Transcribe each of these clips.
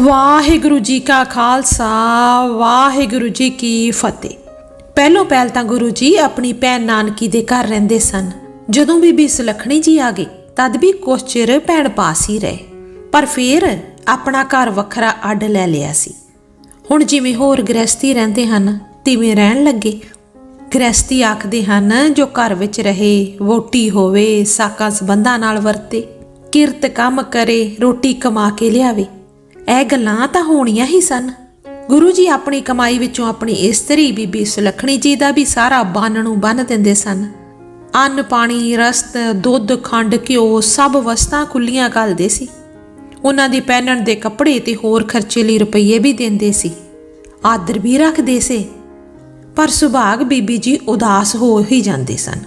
ਵਾਹਿਗੁਰੂ ਜੀ ਕਾ ਖਾਲਸਾ, ਵਾਹਿਗੁਰੂ ਜੀ ਕੀ ਫਤਿਹ। ਪਹਿਲੋਂ ਪਹਿਲ ਤਾਂ ਗੁਰੂ ਜੀ ਆਪਣੀ ਭੈਣ ਨਾਨਕੀ ਦੇ ਘਰ ਰਹਿੰਦੇ ਸਨ। ਜਦੋਂ ਬੀਬੀ ਸੁਲੱਖਣੀ ਜੀ ਆ ਗਏ, ਤਦ ਵੀ ਕੁਛ ਚਿਰ ਭੈਣ ਪਾਸ ਹੀ ਰਹੇ। ਪਰ ਫਿਰ ਆਪਣਾ ਘਰ ਵੱਖਰਾ ਅੱਡ ਲੈ ਲਿਆ ਸੀ। ਹੁਣ ਜਿਵੇਂ ਹੋਰ ਗ੍ਰਸਤੀ ਰਹਿੰਦੇ ਹਨ, ਤਿਵੇਂ ਰਹਿਣ ਲੱਗੇ। ਗ੍ਰਸਤੀ ਆਖਦੇ ਹਨ, ਜੋ ਘਰ ਵਿੱਚ ਰਹੇ ਵੋਟੀ ਹੋਵੇ, ਸਾਕਾਂ ਸੰਬੰਧਾਂ ਨਾਲ ਵਰਤੇ, ਕਿਰਤ ਕੰਮ ਕਰੇ, ਰੋਟੀ ਕਮਾ ਕੇ ਲਿਆਵੇ। ਇਹ ਗੱਲਾਂ ਤਾਂ ਹੋਣੀਆਂ ਹੀ ਸਨ। ਗੁਰੂ ਜੀ ਆਪਣੀ ਕਮਾਈ ਵਿੱਚੋਂ ਆਪਣੀ ਇਸਤਰੀ ਬੀਬੀ ਸੁਲੱਖਣੀ ਜੀ ਦਾ ਵੀ ਸਾਰਾ ਬੰਨ ਨੂੰ ਬੰਨ ਦਿੰਦੇ ਸਨ। ਅੰਨ, ਪਾਣੀ, ਰਸਤ, ਦੁੱਧ, ਖੰਡ, ਘਿਓ ਸਭ ਵਸਤਾਂ ਖੁੱਲੀਆਂ ਘੱਲਦੇ ਸੀ। ਉਹਨਾਂ ਦੀ ਪਹਿਨਣ ਦੇ ਕੱਪੜੇ ਤੇ ਹੋਰ ਖਰਚੇ ਲਈ ਰੁਪਈਏ ਵੀ ਦਿੰਦੇ ਸੀ। ਆਦਰ ਵੀ ਰੱਖਦੇ ਸੀ। ਪਰ ਸੁਭਾਗ ਬੀਬੀ ਜੀ ਉਦਾਸ ਹੋ ਹੀ ਜਾਂਦੇ ਸਨ।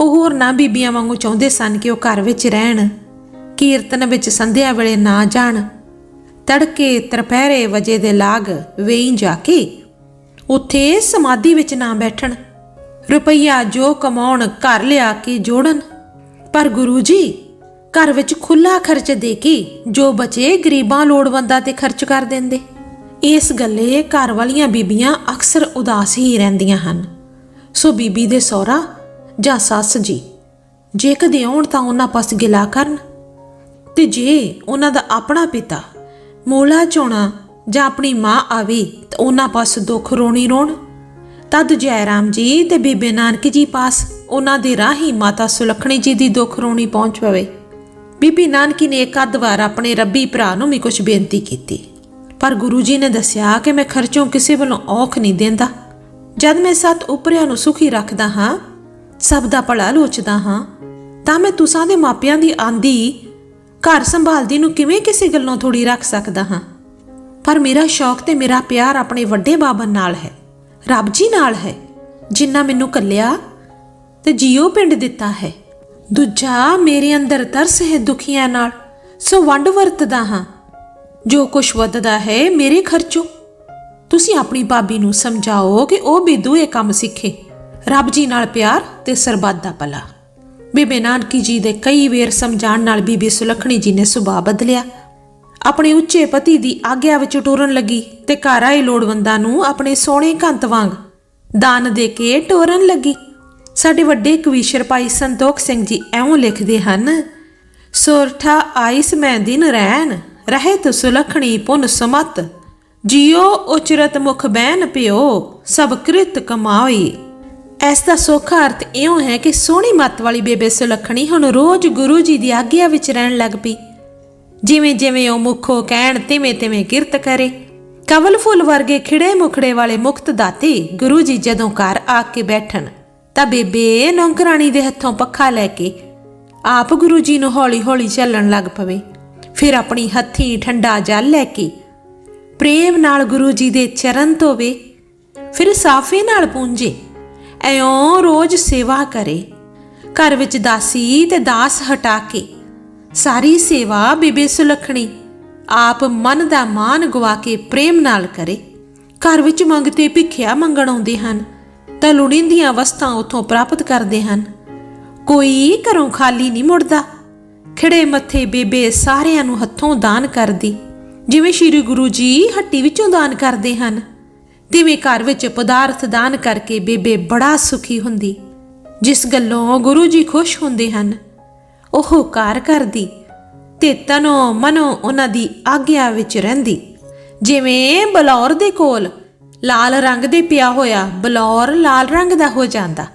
ਉਹ ਹੋਰ ਨਾ ਬੀਬੀਆਂ ਵਾਂਗੂ ਚਾਹੁੰਦੇ ਸਨ ਕਿ ਉਹ ਘਰ ਵਿੱਚ ਰਹਿਣ, ਕੀਰਤਨ ਵਿੱਚ ਸੰਧਿਆ ਵੇਲੇ ਨਾ ਜਾਣ ਤੜਕੇ ਤਰਪਹਿਰੇ ਵਜੇ ਦੇ ਲਾਗ ਵੇਈ ਜਾ ਕੇ ਉੱਥੇ ਸਮਾਧੀ ਵਿੱਚ ਨਾ ਬੈਠਣ। ਰੁਪਈਆ ਜੋ ਕਮਾਉਣ ਘਰ ਲਿਆ ਕੇ ਜੋੜਨ। ਪਰ ਗੁਰੂ ਜੀ, ਘਰ ਵਿੱਚ ਖੁੱਲਾ ਖਰਚ ਦੇ ਕੇ ਜੋ ਬਚੇ ਗਰੀਬਾਂ ਲੋੜਵੰਦਾਂ ਤੇ ਖਰਚ ਕਰ ਦਿੰਦੇ। ਇਸ ਗੱਲੇ ਘਰ ਵਾਲੀਆਂ ਬੀਬੀਆਂ ਅਕਸਰ ਉਦਾਸ ਹੀ ਰਹਿੰਦੀਆਂ ਹਨ। ਸੋ ਬੀਬੀ ਦੇ ਸਹੁਰਾ ਜਾਂ ਸੱਸ ਜੀ, ਜੇ ਕਦੇ ਆਉਣ ਤਾਂ ਉਹਨਾਂ ਪਾਸ ਗਿਲਾ ਕਰਨ। ਤੇ ਜੇ ਉਹਨਾਂ ਦਾ ਆਪਣਾ ਪਿਤਾ ਮੋਲਾ ਚੋਣਾ ਜਾਂ ਆਪਣੀ ਮਾਂ ਆਵੇ ਤਾਂ ਉਹਨਾਂ ਪਾਸ ਦੁੱਖ ਰੋਣੀ ਰੋਣ? ਤਦ ਜੈ ਰਾਮ ਜੀ ਤੇ ਬੀਬੇ ਨਾਨਕ ਜੀ ਪਾਸ ਉਹਨਾਂ ਦੇ ਰਾਹੀ ਮਾਤਾ ਸੁਲੱਖਣੀ ਜੀ ਦੀ ਦੁੱਖ ਰੋਣੀ ਪਹੁੰਚ ਪਵੇ। ਬੀਬੀ ਨਾਨਕੀ ਨੇ ਇੱਕ ਅੱਧ ਵਾਰ ਆਪਣੇ ਰੱਬੀ ਭਰਾ ਨੂੰ ਵੀ ਕੁਝ ਬੇਨਤੀ ਕੀਤੀ। ਪਰ ਗੁਰੂ ਜੀ ਨੇ ਦੱਸਿਆ ਕਿ ਮੈਂ ਖਰਚੋਂ ਕਿਸੇ ਵੱਲੋਂ ਔਖ ਨਹੀਂ ਦਿੰਦਾ। ਜਦ ਮੈਂ ਸਤ ਉਪਰਿਆਂ ਨੂੰ ਸੁਖੀ ਰੱਖਦਾ ਹਾਂ, ਸਭ ਦਾ ਭਲਾ ਲੋਚਦਾ ਹਾਂ, ਤਾਂ ਮੈਂ ਤੁਸਾਂ ਦੇ ਮਾਪਿਆਂ ਦੀ ਆਂਦੀ ਘਰ ਸੰਭਾਲਦੀ ਨੂੰ ਕਿਵੇਂ ਕਿਸੇ ਗੱਲੋਂ ਥੋੜੀ ਰੱਖ ਸਕਦਾ ਹਾਂ? ਪਰ ਮੇਰਾ ਸ਼ੌਕ ਤੇ ਮੇਰਾ ਪਿਆਰ ਆਪਣੇ ਵੱਡੇ ਬਾਬਨ ਨਾਲ ਹੈ, ਰੱਬ ਜੀ ਨਾਲ ਹੈ, ਜਿੰਨਾ ਮੈਨੂੰ ਕੱਲਿਆ ਤੇ ਜੀਓ ਪਿੰਡ ਦਿੱਤਾ ਹੈ। ਦੂਜਾ ਮੇਰੇ ਅੰਦਰ ਤਰਸ ਹੈ ਦੁਖੀਆਂ ਨਾਲ, ਸੋ ਵੰਡ ਵਰਤਦਾ ਹਾਂ। ਜੋ ਕੁਛ ਵੱਧਦਾ ਹੈ ਮੇਰੇ ਖਰਚੋਂ। ਤੁਸੀਂ ਆਪਣੀ ਭਾਬੀ ਨੂੰ ਸਮਝਾਓ ਕਿ ਉਹ ਵੀ ਇਹ ਕੰਮ ਸਿੱਖੇ, ਰੱਬ ਜੀ ਨਾਲ ਪਿਆਰ ਤੇ ਸਰਬੱਤ ਦਾ ਭਲਾ। ਬੀਬੀ ਨਾਨਕੀ ਜੀ ਦੇ ਕਈ ਵੇਰ ਸਮਝਾਉਣ ਨਾਲ ਬੀਬੀ ਸੁਲੱਖਣੀ ਜੀ ਨੇ ਸੁਭਾਅ ਬਦਲਿਆ। ਆਪਣੇ ਉੱਚੇ ਪਤੀ ਦੀ ਆਗਿਆ ਵਿੱਚ ਟੁਰਨ ਲੱਗੀ ਤੇ ਘਰ ਆਏ ਲੋੜਵੰਦਾਂ ਨੂੰ ਆਪਣੇ ਸੋਹਣੇ ਕੰਤ ਵਾਂਗ ਦਾਨ ਦੇ ਕੇ ਟੋਰਨ ਲੱਗੀ। ਸਾਡੇ ਵੱਡੇ ਕਵੀਸ਼ਰ ਭਾਈ ਸੰਤੋਖ ਸਿੰਘ ਜੀ ਐਵੇਂ ਲਿਖਦੇ ਹਨ, ਸੋਰਠਾ ਆਇਸ ਮੈਂ ਦਿਨ ਰਹਿਣ ਰਹਿਤ ਸੁਲੱਖਣੀ ਪੁਨ ਸਮਤ। ਜਿਉ ਉਚਰਤ ਮੁਖ ਬੈਨ ਪਿਓ, ਸਭ ਕ੍ਰਿਤ ਕਮਾਈ। ਇਸ ਦਾ ਸੌਖਾ ਅਰਥ ਇਉਂ ਹੈ ਕਿ ਸੋਹਣੀ ਮੱਤ ਵਾਲੀ ਬੇਬੇ ਸੁਲੱਖਣੀ ਹੁਣ ਰੋਜ਼ ਗੁਰੂ ਜੀ ਦੀ ਆਗਿਆ ਵਿੱਚ ਰਹਿਣ ਲੱਗ ਪਈ। ਜਿਵੇਂ ਜਿਵੇਂ ਉਹ ਮੁਖੋ ਕਹਿਣ, ਤਿਵੇਂ ਤਿਵੇਂ ਕਿਰਤ ਕਰੇ। ਕਵਲ ਫੁੱਲ ਵਰਗੇ ਖਿੜੇ ਮੁਖੜੇ ਵਾਲੇ ਮੁਕਤ ਦਾਤੇ ਗੁਰੂ ਜੀ ਜਦੋਂ ਘਰ ਆ ਕੇ ਬੈਠਣ, ਤਾਂ ਬੇਬੇ ਨੌਕਰਾਣੀ ਦੇ ਹੱਥੋਂ ਪੱਖਾ ਲੈ ਕੇ ਆਪ ਗੁਰੂ ਜੀ ਨੂੰ ਹੌਲੀ-ਹੌਲੀ ਚੱਲਣ ਲੱਗ ਪਵੇ। ਫਿਰ ਆਪਣੀ ਹੱਥੀ ਠੰਡਾ ਜਲ ਲੈ ਕੇ ਪ੍ਰੇਮ ਨਾਲ ਗੁਰੂ ਜੀ ਦੇ ਚਰਨ ਧੋਵੇ। ਫਿਰ ਸਾਫੇ ਨਾਲ ਪੂੰਝੇ ਐਉਂ ਰੋਜ਼ ਸੇਵਾ ਕਰੇ। ਘਰ ਵਿੱਚ ਦਾਸੀ ਤੇ ਦਾਸ ਹਟਾ ਕੇ ਸਾਰੀ ਸੇਵਾ ਬੀਬੀ ਸੁਲੱਖਣੀ, ਆਪ ਮਨ ਦਾ ਮਾਨ ਗਵਾ ਕੇ ਪ੍ਰੇਮ ਨਾਲ ਕਰੇ। ਘਰ ਵਿੱਚ ਮੰਗਤੇ ਭਿੱਖਿਆ ਮੰਗਣ ਆਉਂਦੇ ਹਨ, ਤਾਂ ਲੋੜੀਂਦੀਆਂ ਵਸਤਾਂ ਉਥੋਂ ਪ੍ਰਾਪਤ ਕਰਦੇ ਹਨ। ਕੋਈ ਘਰੋਂ ਖਾਲੀ ਨਹੀਂ ਮੁੜਦਾ। ਖਿੜੇ ਮੱਥੇ ਬੇਬੇ ਸਾਰਿਆਂ ਨੂੰ ਹੱਥੋਂ ਦਾਨ ਕਰਦੀ, ਜਿਵੇਂ ਸ੍ਰੀ ਗੁਰੂ ਜੀ ਹੱਟੀ ਵਿੱਚੋਂ ਦਾਨ ਕਰਦੇ ਹਨ। ਤਿਵੇਂ ਘਰ ਵਿੱਚ ਪਦਾਰਥ ਦਾਨ ਕਰਕੇ ਬੇਬੇ ਬੜਾ ਸੁਖੀ ਹੁੰਦੀ। ਜਿਸ ਗੱਲੋਂ ਗੁਰੂ ਜੀ ਖੁਸ਼ ਹੁੰਦੇ ਹਨ, ਉਹ ਕਾਰ ਕਰਦੀ ਤੇ ਤਨੋ ਮਨੋ ਉਹਨਾਂ ਦੀ ਆਗਿਆ ਵਿੱਚ ਰਹਿੰਦੀ। ਜਿਵੇਂ ਬਲੌਰ ਦੇ ਕੋਲ ਲਾਲ ਰੰਗ ਦੇ ਪਿਆ ਹੋਇਆ ਬਲੌਰ ਲਾਲ ਰੰਗ ਦਾ ਹੋ ਜਾਂਦਾ,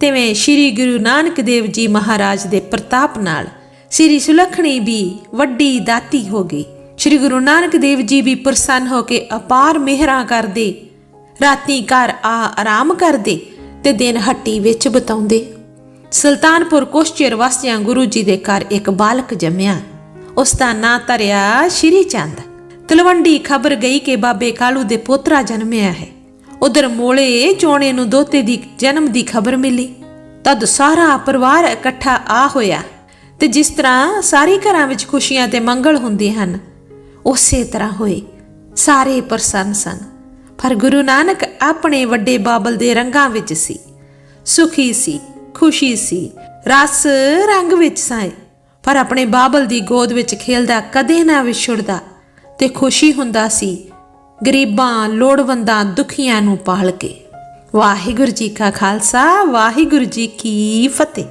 ਤਿਵੇਂ ਸ੍ਰੀ ਗੁਰੂ ਨਾਨਕ ਦੇਵ ਜੀ ਮਹਾਰਾਜ ਦੇ ਪ੍ਰਤਾਪ ਨਾਲ ਸ੍ਰੀ ਸੁਲੱਖਣੀ ਵੀ ਵੱਡੀ ਦਾਤੀ ਹੋ ਗਈ। ਸ੍ਰੀ ਗੁਰੂ ਨਾਨਕ ਦੇਵ ਜੀ ਵੀ ਪ੍ਰਸੰਨ ਹੋ ਕੇ ਅਪਾਰ ਮਿਹਰਾਂ ਕਰਦੇ, ਰਾਤੀ ਘਰ ਆ ਆਰਾਮ ਕਰਦੇ ਤੇ ਦਿਨ ਹੱਟੀ ਵਿੱਚ ਬਤਾਉਂਦੇ। ਸੁਲਤਾਨਪੁਰ ਕੁਛ ਚਿਰ ਵਸਦਿਆਂ ਗੁਰੂ ਜੀ ਦੇ ਘਰ ਇੱਕ ਬਾਲਕ ਜੰਮਿਆ। ਉਸ ਦਾ ਨਾਂ ਧਰਿਆ ਸ਼੍ਰੀ ਚੰਦ। ਤਲਵੰਡੀ ਖਬਰ ਗਈ ਕਿ ਬਾਬੇ ਕਾਲੂ ਦੇ ਪੋਤਰਾ ਜਨਮਿਆ ਹੈ। ਉਧਰ ਮੋਲੇ ਚੋਣੇ ਨੂੰ ਦੋਤੇ ਦੀ ਜਨਮ ਦੀ ਖਬਰ ਮਿਲੀ। ਤਦ ਸਾਰਾ ਪਰਿਵਾਰ ਇਕੱਠਾ ਆ ਹੋਇਆ ਤੇ ਜਿਸ ਤਰ੍ਹਾਂ ਸਾਰੇ ਘਰਾਂ ਵਿੱਚ ਖੁਸ਼ੀਆਂ ਤੇ ਮੰਗਲ ਹੁੰਦੇ ਹਨ ਉਸੇ ਤਰ੍ਹਾਂ ਹੋਏ। ਸਾਰੇ ਪ੍ਰਸੰਨ ਸਨ। ਪਰ ਗੁਰੂ ਨਾਨਕ ਆਪਣੇ ਵੱਡੇ ਬਾਬਲ ਦੇ ਰੰਗਾਂ ਵਿੱਚ ਸੀ। ਸੁਖੀ ਸੀ, ਖੁਸ਼ੀ ਸੀ, ਰਸ ਰੰਗ ਵਿੱਚ ਸਾਏ। ਪਰ ਆਪਣੇ ਬਾਬਲ ਦੀ ਗੋਦ ਵਿੱਚ ਖੇਲਦਾ ਕਦੇ ਨਾ ਵਿਛੜਦਾ ਤੇ ਖੁਸ਼ੀ ਹੁੰਦਾ ਸੀ, ਗਰੀਬਾਂ, ਲੋੜਵੰਦਾਂ, ਦੁਖੀਆਂ ਨੂੰ ਪਾਲ ਕੇ। ਵਾਹਿਗੁਰੂ ਜੀ ਕਾ ਖਾਲਸਾ, ਵਾਹਿਗੁਰੂ ਜੀ ਕੀ ਫਤਿਹ।